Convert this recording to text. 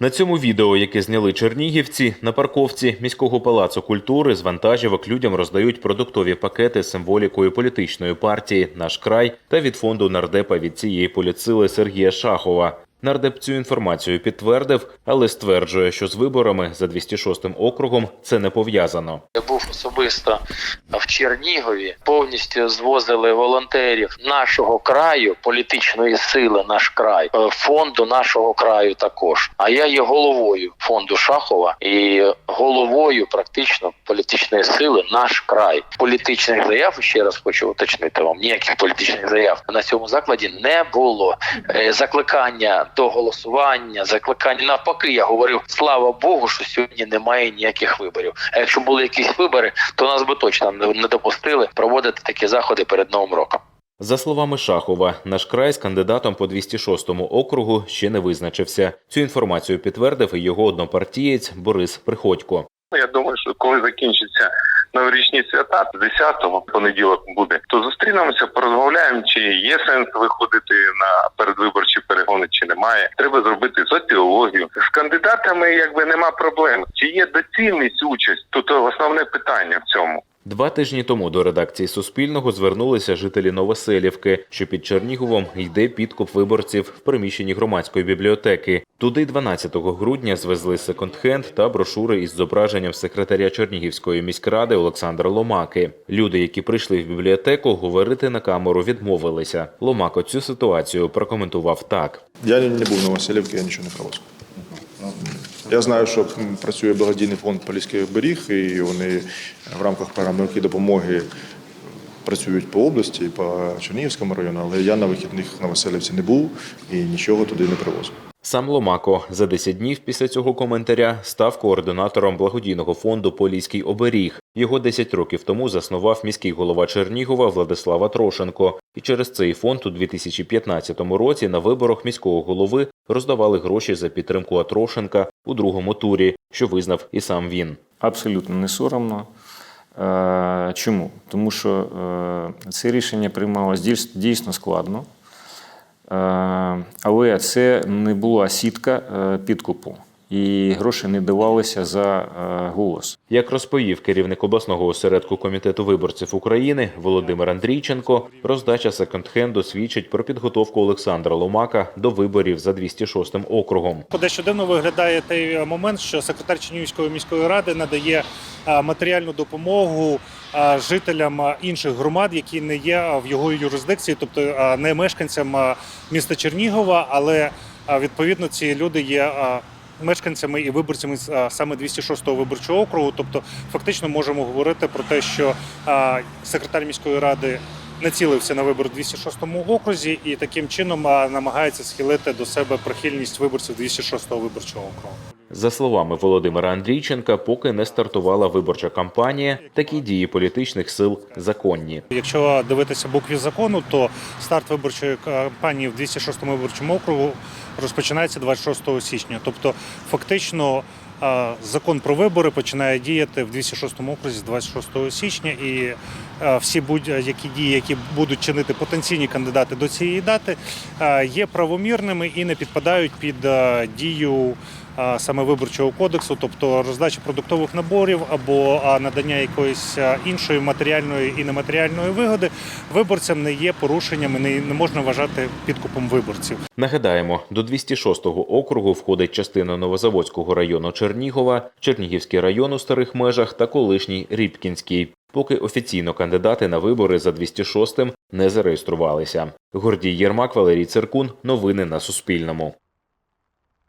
На цьому відео, яке зняли чернігівці, на парковці міського палацу культури з вантажівок людям роздають продуктові пакети з символікою політичної партії Наш край та від фонду нардепа від цієї поліцили Сергія Шахова. Нардеп цю інформацію підтвердив, але стверджує, що з виборами за 206 округом це не пов'язано. Був особисто в Чернігові. Повністю звозили волонтерів нашого краю, політичної сили наш край, е, фонду нашого краю також. А я є головою фонду Шахова і головою практично політичної сили наш край. Політичних заяв ще раз хочу уточнити вам. Ніяких політичних заяв на цьому закладі не було. Е, Закликання до голосування, закликання навпаки. Я говорив, слава Богу, що сьогодні немає ніяких виборів. А якщо були якісь вибори, то нас би точно не не допустили проводити такі заходи перед новим роком. За словами Шахова, наш край з кандидатом по 206 округу ще не визначився. Цю інформацію підтвердив і його однопартієць Борис Приходько. Ну, Я думаю, що коли закінчаться новорічні свята, 10-го понеділок буде, то зустрінемося, порозмовляємо, чи є сенс виходити на передвиборчі перегони, чи немає. Треба зробити соціологію. З кандидатами якби нема проблем. Чи є доцільність участь? Тут основне питання в цьому. Два тижні тому до редакції Суспільного звернулися жителі Новоселівки, що під Черніговом йде підкуп виборців в приміщенні громадської бібліотеки. Туди 12 грудня звезли секонд-хенд та брошури із зображенням секретаря Чернігівської міськради Олександра Ломаки. Люди, які прийшли в бібліотеку, говорити на камеру відмовилися. Ломако цю ситуацію прокоментував так. Я не був на Васильівці, я нічого не привозив. Я знаю, що працює благодійний фонд Поліських беріг, і вони в рамках програми допомоги працюють по області, по Чернігівському району, але я на вихідних на Васильівці не був і нічого туди не привозив. Сам Ломако за 10 днів після цього коментаря став координатором благодійного фонду Поліський оберіг. Його 10 років тому заснував міський голова Чернігова Владислава Трошенко. І через цей фонд у 2015 році на виборах міського голови роздавали гроші за підтримку Атрошенка у другому турі, що визнав і сам він. Абсолютно не соромно. Е, Чому? Тому що е, це рішення приймалось дійсно складно, але це не була сітка е, підкупу, і гроші не давалися за е, голос. Як розповів керівник обласного осередку комітету виборців України Володимир Андрійченко, роздача секонд-хенду свідчить про підготовку Олександра Ломака до виборів за 206 округом. Дещо дивно виглядає той е, момент, що секретар Чернігівської міської ради надає е, матеріальну допомогу жителям інших громад, які не є в його юрисдикції, тобто не мешканцям міста Чернігова, але відповідно ці люди є. Мешканцями і виборцями саме 206-го виборчого округу, тобто фактично можемо говорити про те, що секретар міської ради націлився на вибор у 206-му окрузі і таким чином намагається схилити до себе прихильність виборців 206-го виборчого округу. За словами Володимира Андрійченка, поки не стартувала виборча кампанія, такі дії політичних сил законні. Якщо дивитися букві закону, то старт виборчої кампанії в 206-му виборчому округу розпочинається 26 січня. Тобто, фактично, закон про вибори починає діяти в 206-му окрузі з 26 січня, і всі будь-які дії, які будуть чинити потенційні кандидати до цієї дати, є правомірними і не підпадають під дію. Саме виборчого кодексу, тобто роздача продуктових наборів або надання якоїсь іншої матеріальної і нематеріальної вигоди виборцям не є порушеннями, не, не можна вважати підкупом виборців. Нагадаємо, до 206-го округу входить частина Новозаводського району Чернігова, Чернігівський район у старих межах та колишній Рібкінський. Поки офіційно кандидати на вибори за 206-м не зареєструвалися. Гордій Єрмак, Валерій Циркун. Новини на Суспільному.